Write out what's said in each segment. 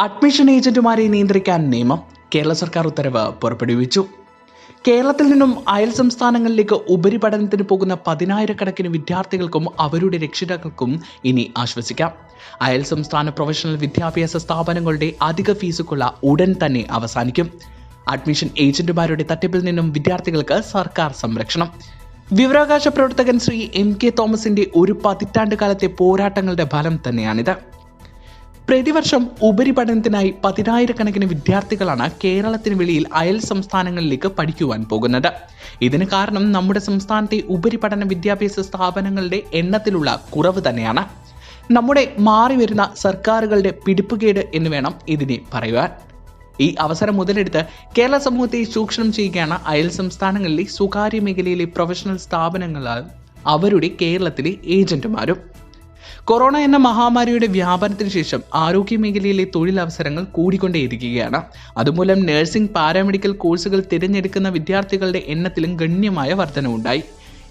Admission ഏജന്റുമാരെ നിയന്ത്രിക്കാൻ നിയമം കേരള സർക്കാർ ഉത്തരവ് പുറപ്പെടുവിച്ചു. കേരളത്തിൽ നിന്നും അയൽ സംസ്ഥാനങ്ങളിലേക്ക് ഉപരിപഠനത്തിന് പോകുന്ന പതിനായിരക്കണക്കിന് വിദ്യാർത്ഥികൾക്കും അവരുടെ രക്ഷിതാക്കൾക്കും ഇനി ആശ്വസിക്കാം. അയൽ സംസ്ഥാന പ്രൊഫഷണൽ വിദ്യാഭ്യാസ സ്ഥാപനങ്ങളുടെ അധിക ഫീസുകൊള്ള ഉടൻ തന്നെ അവസാനിക്കും. അഡ്മിഷൻ ഏജന്റുമാരുടെ തട്ടിപ്പിൽ നിന്നും വിദ്യാർത്ഥികൾക്ക് സർക്കാർ സംരക്ഷണം. വിവരാകാശ പ്രവർത്തകൻ ശ്രീ എം കെ തോമസിന്റെ ഒരു പതിറ്റാണ്ട് കാലത്തെ പോരാട്ടങ്ങളുടെ ഫലം തന്നെയാണിത്. പ്രതിവർഷം ഉപരിപഠനത്തിനായി പതിനായിരക്കണക്കിന് വിദ്യാർത്ഥികളാണ് കേരളത്തിന് വെളിയിൽ അയൽ സംസ്ഥാനങ്ങളിലേക്ക് പഠിക്കുവാൻ പോകുന്നത്. ഇതിന് കാരണം നമ്മുടെ സംസ്ഥാനത്തെ ഉപരിപഠന വിദ്യാഭ്യാസ സ്ഥാപനങ്ങളുടെ എണ്ണത്തിലുള്ള കുറവ് തന്നെയാണ്. നമ്മുടെ മാറി വരുന്ന സർക്കാരുകളുടെ പിടിപ്പുകേട് എന്ന് വേണം ഇതിനെ പറയുവാൻ. ഈ അവസരം മുതലെടുത്ത് കേരള സമൂഹത്തെ ചൂഷണം ചെയ്യുകയാണ് അയൽ സംസ്ഥാനങ്ങളിലെ സ്വകാര്യ മേഖലയിലെ പ്രൊഫഷണൽ സ്ഥാപനങ്ങളാൽ അവരുടെ കേരളത്തിലെ ഏജന്റുമാരും. കൊറോണ എന്ന മഹാമാരിയുടെ വ്യാപനത്തിന് ശേഷം ആരോഗ്യ മേഖലയിലെ തൊഴിലവസരങ്ങൾ കൂടിക്കൊണ്ടേയിരിക്കുകയാണ് അതുമൂലം നഴ്സിംഗ് പാരാമെഡിക്കൽ കോഴ്സുകൾ തിരഞ്ഞെടുക്കുന്ന വിദ്യാർത്ഥികളുടെ എണ്ണത്തിലും ഗണ്യമായ വർധനവുണ്ടായി.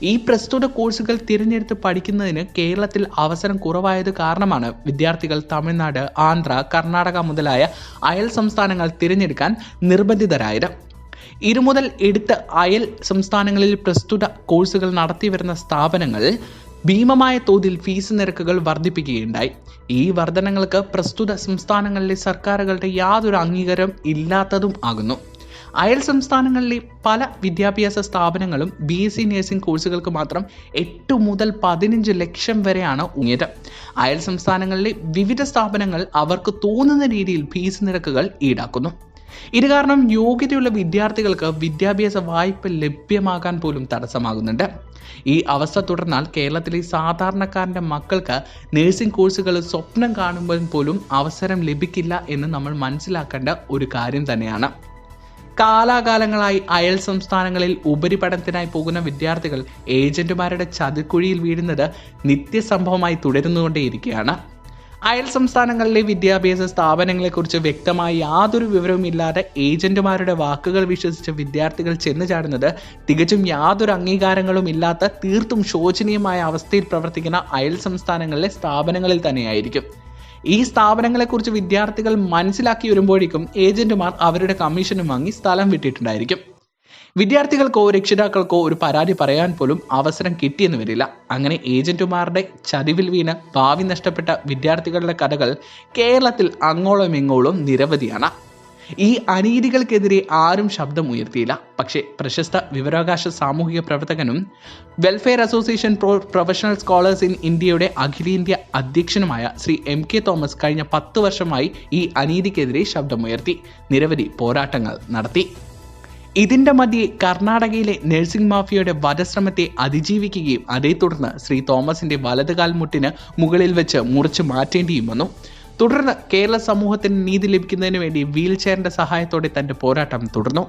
ഈ പ്രസ്തുത കോഴ്സുകൾ തിരഞ്ഞെടുത്ത് പഠിക്കുന്നതിന് കേരളത്തിൽ അവസരം കുറവായത് കാരണമാണ് വിദ്യാർത്ഥികൾ തമിഴ്നാട് ആന്ധ്ര കർണാടക മുതലായ അയൽ സംസ്ഥാനങ്ങൾ തിരഞ്ഞെടുക്കാൻ നിർബന്ധിതരായത്. ഇരു മുതൽ എടുത്ത് അയൽ സംസ്ഥാനങ്ങളിൽ പ്രസ്തുത കോഴ്സുകൾ നടത്തി വരുന്ന സ്ഥാപനങ്ങൾ ഭീമമായ തോതിൽ ഫീസ് നിരക്കുകൾ വർദ്ധിപ്പിക്കുകയുണ്ടായി. ഈ വർധനങ്ങൾക്ക് പ്രസ്തുത സംസ്ഥാനങ്ങളിലെ സർക്കാരുകളുടെ യാതൊരു അംഗീകാരം ഇല്ലാത്തതും ആകുന്നു. അയൽ സംസ്ഥാനങ്ങളിലെ പല വിദ്യാഭ്യാസ സ്ഥാപനങ്ങളും ബി എസ് സി നഴ്സിംഗ് കോഴ്സുകൾക്ക് മാത്രം എട്ട് മുതൽ പതിനഞ്ച് ലക്ഷം വരെയാണ് ഉങ്ങിയത് അയൽ സംസ്ഥാനങ്ങളിലെ വിവിധ സ്ഥാപനങ്ങൾ അവർക്ക് തോന്നുന്ന രീതിയിൽ ഫീസ് നിരക്കുകൾ ഈടാക്കുന്നു. ഇത് കാരണം യോഗ്യതയുള്ള വിദ്യാർത്ഥികൾക്ക് വിദ്യാഭ്യാസ വായ്പ ലഭ്യമാകാൻ പോലും തടസ്സമാകുന്നുണ്ട്. ഈ അവസ്ഥ തുടർന്നാൽ കേരളത്തിലെ സാധാരണക്കാരന്റെ മക്കൾക്ക് നഴ്സിംഗ് കോഴ്സുകൾ സ്വപ്നം കാണുമ്പോൾ പോലും അവസരം ലഭിക്കില്ല എന്ന് നമ്മൾ മനസ്സിലാക്കേണ്ട ഒരു കാര്യം തന്നെയാണ്. കാലാകാലങ്ങളായി അയൽ സംസ്ഥാനങ്ങളിൽ ഉപരിപഠനത്തിനായി പോകുന്ന വിദ്യാർത്ഥികൾ ഏജന്റുമാരുടെ ചതിക്കുഴിയിൽ വീഴുന്നത് നിത്യസംഭവമായി തുടരുന്നുകൊണ്ടേയിരിക്കുകയാണ്. അയൽ സംസ്ഥാനങ്ങളിലെ വിദ്യാഭ്യാസ സ്ഥാപനങ്ങളെക്കുറിച്ച് വ്യക്തമായി യാതൊരു വിവരവും ഇല്ലാതെ ഏജന്റുമാരുടെ വാക്കുകൾ വിശ്വസിച്ച് വിദ്യാർത്ഥികൾ ചെന്നു ചാടുന്നത് തികച്ചും യാതൊരു അംഗീകാരങ്ങളും ഇല്ലാത്ത തീർത്തും ശോചനീയമായ അവസ്ഥയിൽ പ്രവർത്തിക്കുന്ന അയൽ സംസ്ഥാനങ്ങളിലെ സ്ഥാപനങ്ങളിൽ തന്നെയായിരിക്കും. ഈ സ്ഥാപനങ്ങളെക്കുറിച്ച് വിദ്യാർത്ഥികൾ മനസ്സിലാക്കി വരുമ്പോഴേക്കും ഏജന്റുമാർ അവരുടെ കമ്മീഷനും വാങ്ങി സ്ഥലം വിട്ടിട്ടുണ്ടായിരിക്കും. വിദ്യാർത്ഥികൾക്കോ രക്ഷിതാക്കൾക്കോ ഒരു പരാതി പറയാൻ പോലും അവസരം കിട്ടിയെന്ന് വരില്ല. അങ്ങനെ ഏജന്റുമാരുടെ ചതിവിൽ വീണ് ഭാവി നഷ്ടപ്പെട്ട വിദ്യാർത്ഥികളുടെ കഥകൾ കേരളത്തിൽ അങ്ങോളം ഇങ്ങോളം നിരവധിയാണ്. ഈ അനീതികൾക്കെതിരെ ആരും ശബ്ദം ഉയർത്തിയില്ല. പക്ഷേ പ്രശസ്ത വിവരാവകാശ സാമൂഹിക പ്രവർത്തകനും welfare association pro professional scholars in ഇന്ത്യയുടെ അഖിലേന്ത്യാ അധ്യക്ഷനുമായ ശ്രീ എം കെ തോമസ് കഴിഞ്ഞ പത്ത് വർഷമായി ഈ അനീതിക്കെതിരെ ശബ്ദമുയർത്തി. നിരവധി പോരാട്ടങ്ങൾ നടത്തി. ഇതിന്റെ മധ്യെ കർണാടകയിലെ നഴ്സിംഗ് മാഫിയയുടെ വധശ്രമത്തെ അതിജീവിക്കുകയും അതേ തുടർന്ന് ശ്രീ തോമസിന്റെ വലതുകാൽ മുകളിൽ വെച്ച് മുറിച്ചു മാറ്റേണ്ടിയും വന്നു തുടർന്ന് കേരള സമൂഹത്തിന് നീതി ലഭിക്കുന്നതിന് വേണ്ടി വീൽ ചെയറിന്റെ സഹായത്തോടെ തന്റെ പോരാട്ടം തുടർന്നു.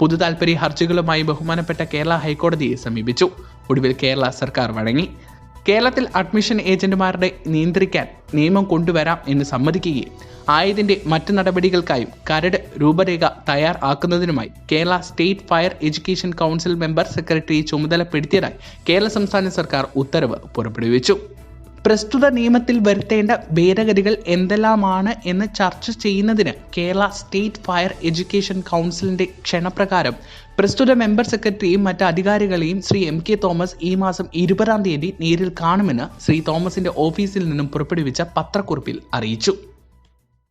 പൊതു താൽപര്യ ഹർജികളുമായി ബഹുമാനപ്പെട്ട കേരള ഹൈക്കോടതിയെ സമീപിച്ചു. ഒടുവിൽ കേരള സർക്കാർ വഴങ്ങി. കേരളത്തിൽ അഡ്മിഷൻ ഏജന്റുമാരുടെ നിയന്ത്രിക്കാൻ നിയമം കൊണ്ടുവരാം എന്ന് സമ്മതിക്കുകയും ആയതിന്റെ മറ്റു നടപടികൾക്കായും കരട് രൂപരേഖ തയ്യാറാക്കുന്നതിനുമായി Kerala state fire education council member secretary ചുമതലപ്പെടുത്തിയതായി Kerala സംസ്ഥാന സർക്കാർ ഉത്തരവ് പുറപ്പെടുവിച്ചു. പ്രസ്തുത നിയമത്തിൽ വരുത്തേണ്ട ഭേദഗതികൾ എന്തെല്ലാമാണ് എന്ന് ചർച്ച ചെയ്യുന്നതിന് കേരള സ്റ്റേറ്റ് ഫയർ എഡ്യൂക്കേഷൻ കൗൺസിലിന്റെ ക്ഷണപ്രകാരം പ്രസ്തുത മെമ്പർ സെക്രട്ടറിയും മറ്റ് അധികാരികളെയും ശ്രീ എം കെ തോമസ് ഈ മാസം ഇരുപതാം തീയതി നേരിൽ കാണുമെന്ന് ശ്രീ തോമസിന്റെ ഓഫീസിൽ നിന്നും പുറപ്പെടുവിച്ച പത്രക്കുറിപ്പിൽ അറിയിച്ചു.